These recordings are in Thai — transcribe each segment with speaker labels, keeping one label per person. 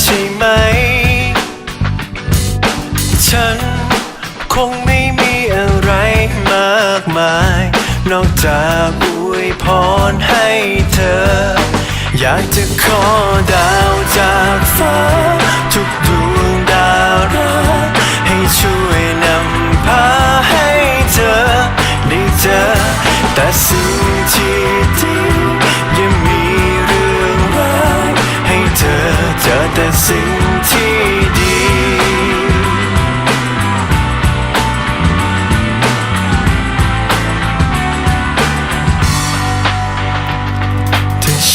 Speaker 1: ใช่ไหม ฉันคงไม่มีอะไรมากมาย นอกจากอวยพรให้เธอ อยากจะขอดาวจากฟ้า ทุกดวง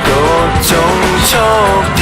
Speaker 1: โปรดจ
Speaker 2: งโชคดี